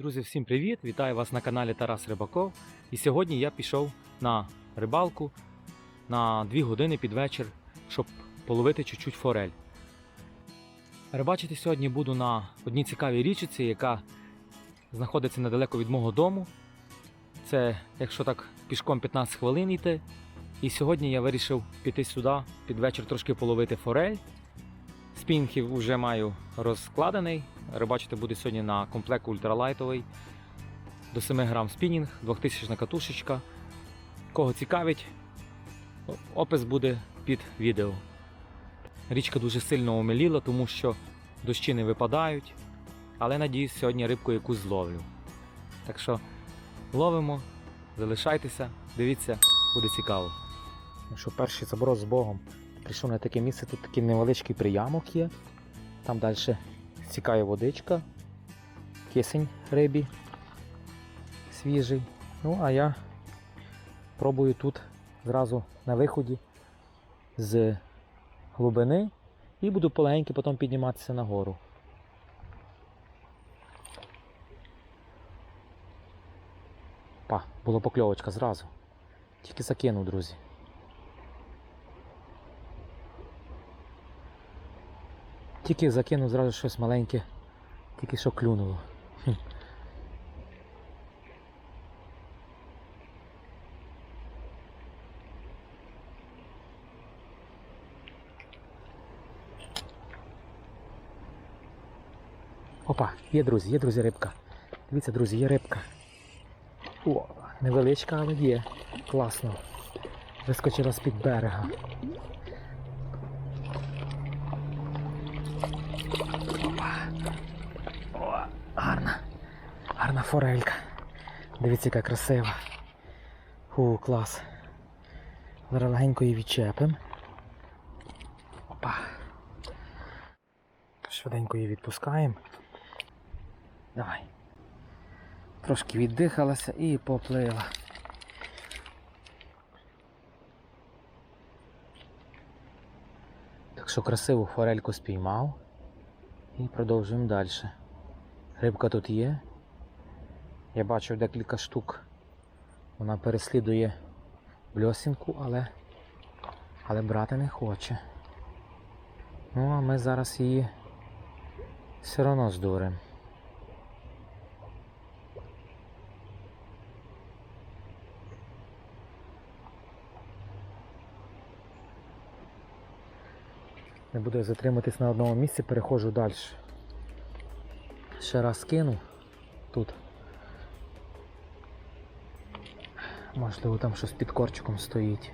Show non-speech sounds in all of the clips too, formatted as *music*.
Друзі, всім привіт! Вітаю вас на каналі Тарас Рибаков. І сьогодні я пішов на рибалку на 2 години під вечір, щоб половити чуть-чуть форель. Рибачити сьогодні буду на одній цікавій річці, яка знаходиться недалеко від мого дому. Це, якщо так, пішком 15 хвилин йти. І сьогодні я вирішив піти сюди під вечір трошки половити форель. Спінгів вже маю розкладений. Рибачити буде сьогодні на комплект ультралайтовий. До 7 грам спінінг, 2000 катушечка. Кого цікавить, опис буде під відео. Річка дуже сильно омеліла, тому що дощі не випадають. Але надіюсь, сьогодні рибку якусь зловлю. Так що ловимо, залишайтеся, дивіться, буде цікаво. Що перший заброс з Богом. Прийшов на таке місце, тут такий невеличкий приямок є. Там далі стікає водичка, кисень рибі свіжий. Ну, а я пробую тут зразу на виході з глибини і буду полегеньки потім підніматися нагору. Па, була покльовочка зразу. Тільки закинув, друзі. Тільки закинув зразу щось маленьке, тільки що клюнуло. Опа, є друзі, є друзі рибка. Дивіться, друзі, є рибка. О, невеличка, але є. Класно. Вискочила з-під берега. О, гарна. Гарна форелька. Дивіться, яка красива. Фу, клас. Зараз легенько її відчепимо. Опа. Швиденько її відпускаємо. Давай. Трошки віддихалася і поплила. Так що красиву форельку спіймав. І продовжуємо далі. Рибка тут є. Я бачив декілька штук. Вона переслідує бльосінку, але, але брати не хоче. Ну, а ми зараз її все одно здуримо. Не буду затриматись на одному місці, переходжу далі. Ще раз кину тут. Можливо, там щось під корчиком стоїть.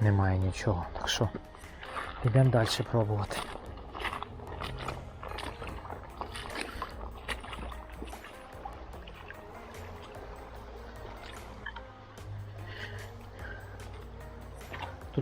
Немає нічого, так що йдемо далі пробувати.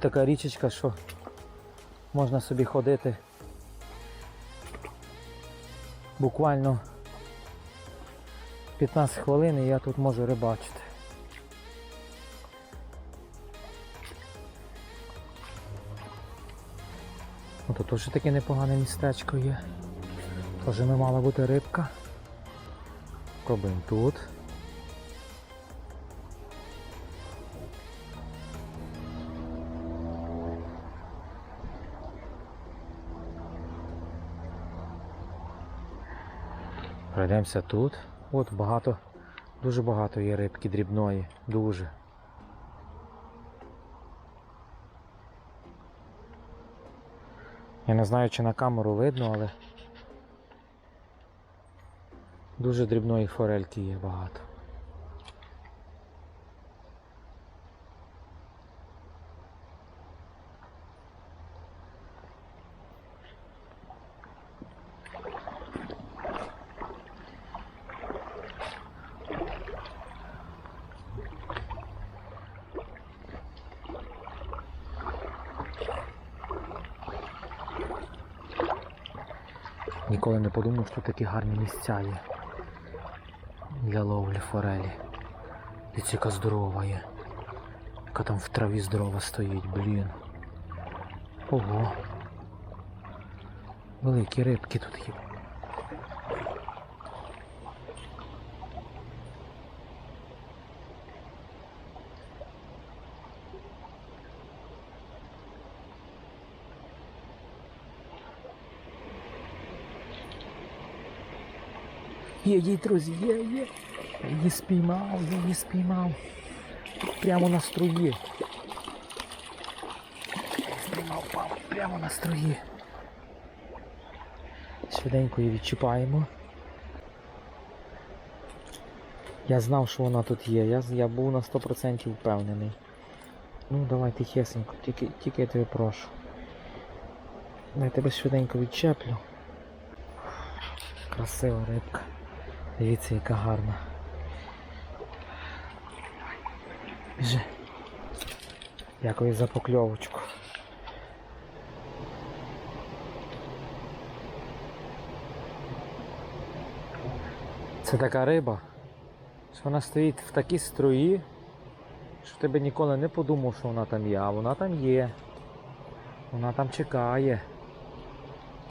Така річечка, що можна собі ходити буквально 15 хвилин і я тут можу рибачити. Ну, тут теж таке непогане містечко є. Теж не мала бути рибка. Пробуємо тут. Пройдемося тут. От багато, дуже багато є рибки дрібної, дуже. Я не знаю, чи на камеру видно, але дуже дрібної форельки є багато. Ніколи не подумав, що такі гарні місця є для ловлі форелі. І ціка здорова є. Яка там в траві здорова стоїть, блін. Ого. Великі рибки тут є. Є, є, друзі, є, є. Її спіймав, її спіймав. Прямо на струї. Спіймав пав, прямо на струї. Швиденько її відчіпаємо. Я знав, що вона тут є. Я, я був на 100% впевнений. Ну, давай тихесенько, тільки, тільки я тебе прошу. Я тебе швиденько відчеплю. Красива рибка. Дивіться, яка гарна. Біжи. Дякую за покльовочку. Це така риба, що вона стоїть в такій струї, що ти би ніколи не подумав, що вона там є, а вона там є. Вона там чекає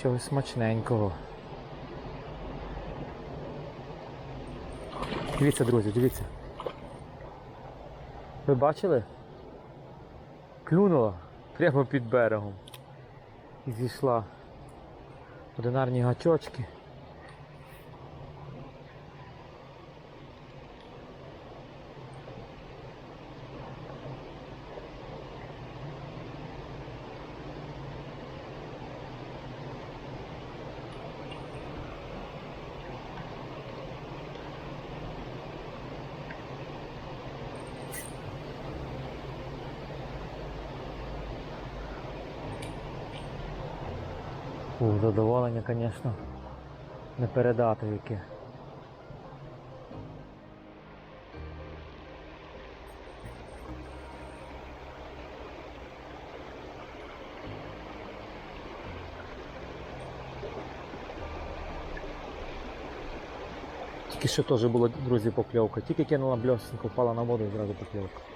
чогось смачненького. Дивіться, друзі, дивіться. Ви бачили? Клюнула прямо під берегом. І зійшла. Одинарні гачочки. Фу, задоволення, звісно, не передати яке. Тільки що теж була, друзі, покльовка. Тільки кинула бльосинку, впала на воду і зразу покльовка.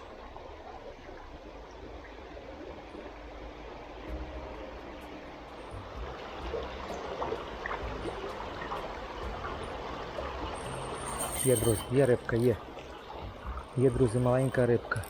Є, друзі, є рибка, є. Є, друзі, маленька рибка.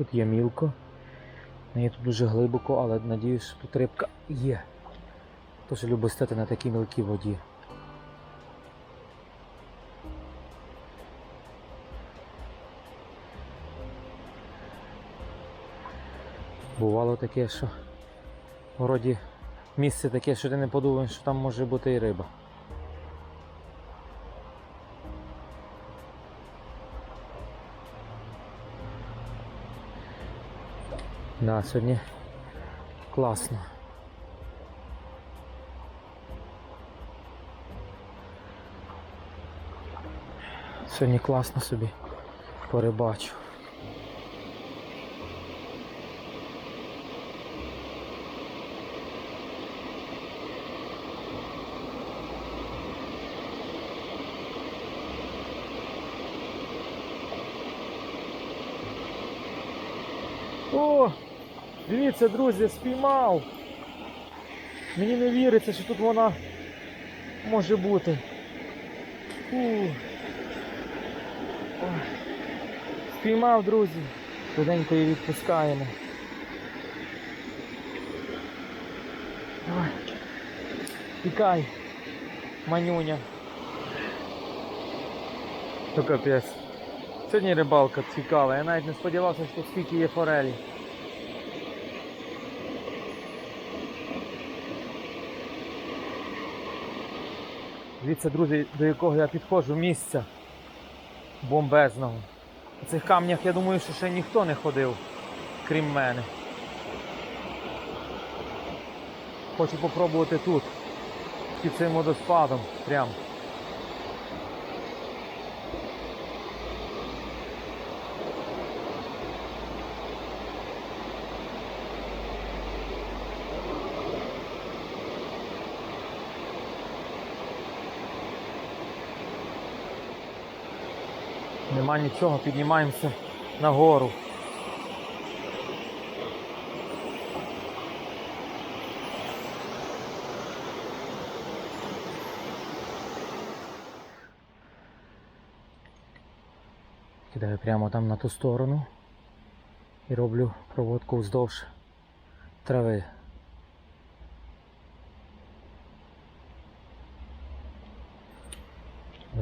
Тут є мілко. Не тут дуже глибоко, але надіюсь, що тут рибка є. Тож люблю стати на такій мілкій воді. Бувало таке, що вроді місце таке, що ти не подумаєш, що там може бути і риба. Да, сьогодні класно. Сьогодні класно собі порибачу. О! Дивіться, друзі, спіймав. Мені не віриться, що тут вона може бути. Фу. Спіймав, друзі. Швиденько її відпускаємо. Давай. Тікай, манюня. То капець. Сьогодні рибалка цікава. Я навіть не сподівався, що скільки є форелі. Дивіться, друзі, до якого я підходжу місця бомбезного. У цих камнях я думаю, що ще ніхто не ходив, крім мене. Хочу попробувати тут, під цим водоспадом, прям. Нема нічого, піднімаємося нагору. Кидаю прямо там на ту сторону і роблю проводку вздовж трави.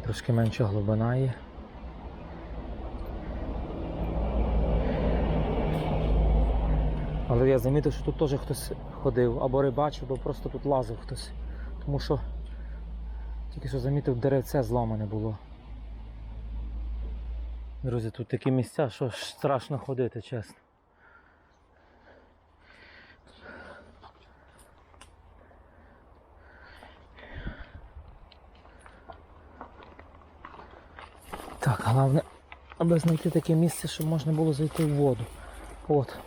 Трошки менша глибина є. Але я замітив, що тут теж хтось ходив, або рибачив, або просто тут лазив хтось. Тому що тільки що замітив, деревце зламане було. Друзі, тут такі місця, що страшно ходити, чесно. Так, головне, аби знайти таке місце, щоб можна було зайти в воду. От.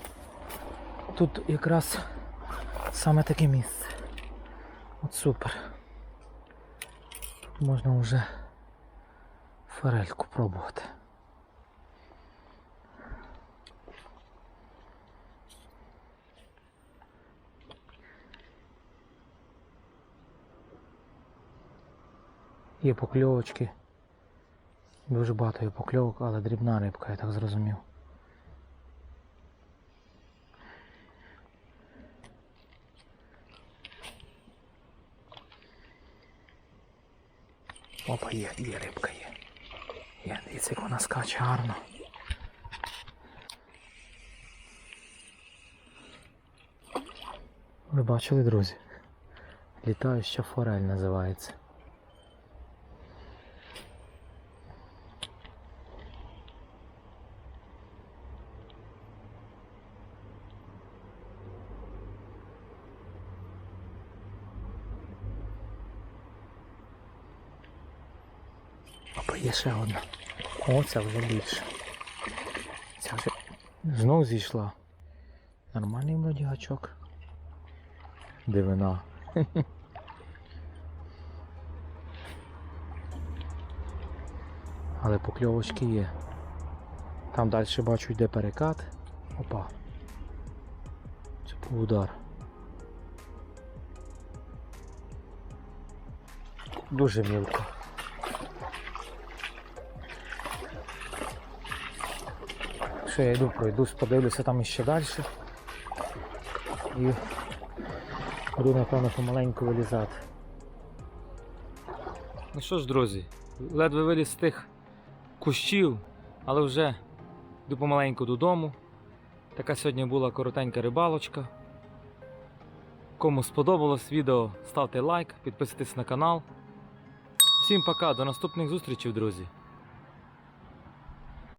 Тут якраз саме таке місце. От супер. Тут можна вже форельку пробувати. Є покльовочки. Дуже багато є покльовок, але дрібна рибка, я так зрозумів. Опа, є, є рибка є. Є, дивіться, як вона скаче гарно. Ви бачили, друзі? Літаюча форель називається. Опа, є ще одна. О, ця вже більше. Ця вже знов зійшла. Нормальний вроді гачок. Дивина. *laughs* Але покльовочки є. Там далі бачу йде перекат. Опа. Це був удар. Дуже мілко. Що я йду, пройдусь, подивлюся там іще далі. І буду, напевно, помаленьку вилізати. Ну що ж, друзі, ледве виліз з тих кущів, але вже йду помаленьку додому. Така сьогодні була коротенька рибалочка. Кому сподобалось відео, ставте лайк, підписуйтесь на канал. Всім пока, до наступних зустрічей, друзі!